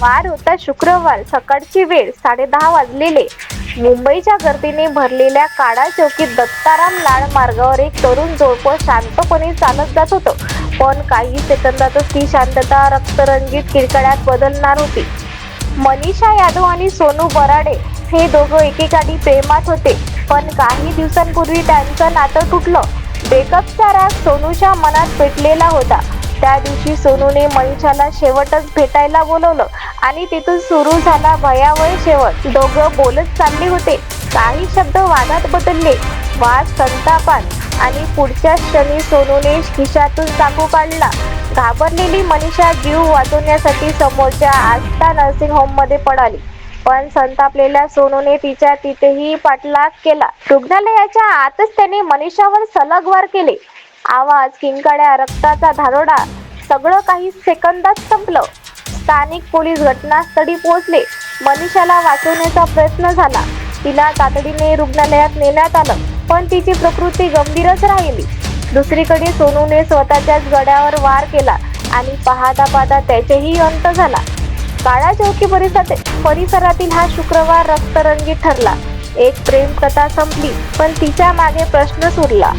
वार होता शुक्रवार सकाळची वेळ साडेदहा वाजलेले. मुंबईच्या गर्दीने भरलेल्या काडा चौकीत दत्ताराम लाड मार्गावर एक तरुण जोडपं शांतपणे चालत जात होतं. पण काही सेकंदातच ती शांतता रक्तरंजित किरकड्यात बदलणार होती. मनीषा यादव आणि सोनू बराडे हे दोघं एकेकाठी प्रेमात होते. पण काही दिवसांपूर्वी त्यांचं नातं तुटलं. ब्रेकअपचा राग सोनूच्या मनात पेटलेला होता. त्या दिवशी सोनूने मनीषाला शेवटच भेटायला बोलवलं आणि तिथून सुरू झाला भयावह शेवट. दोघं बोलत चालले होते. काही शब्द वादात बदलले. वाद संतापात आणि पुढच्या क्षणी सोनूने खिशातून चाकू काढला. घाबरलेली मनीषा जीव वाचवण्यासाठी समोरच्या आस्था नर्सिंग होममध्ये पडाली. पण संतापलेल्या सोनूने तिच्या तिथेही पाठलाग केला. रुग्णालयाच्या आतच त्याने मनीषावर सलगवार केले. आवाज किंकाड्या रक्ताचा धारोडा सगळं काही सेकंदात संपलं. स्थानिक पोलीस घटनास्थळी पोहोचले. मनीषाला वाचवण्याचा प्रयत्न झाला. तिला तातडीने रुग्णालयात नेण्यात आलं पण तिची प्रकृती गंभीरच राहिली. दुसरीकडे सोनूने स्वतःच्याच गड्यावर वार केला आणि पाहता पाहता त्याचेही अंत झाला. काळा चौकी परिसर परिसरातील हा शुक्रवार रक्तरंगी ठरला. एक प्रेम कथा संपली पण तिच्यामागे प्रश्न सुरला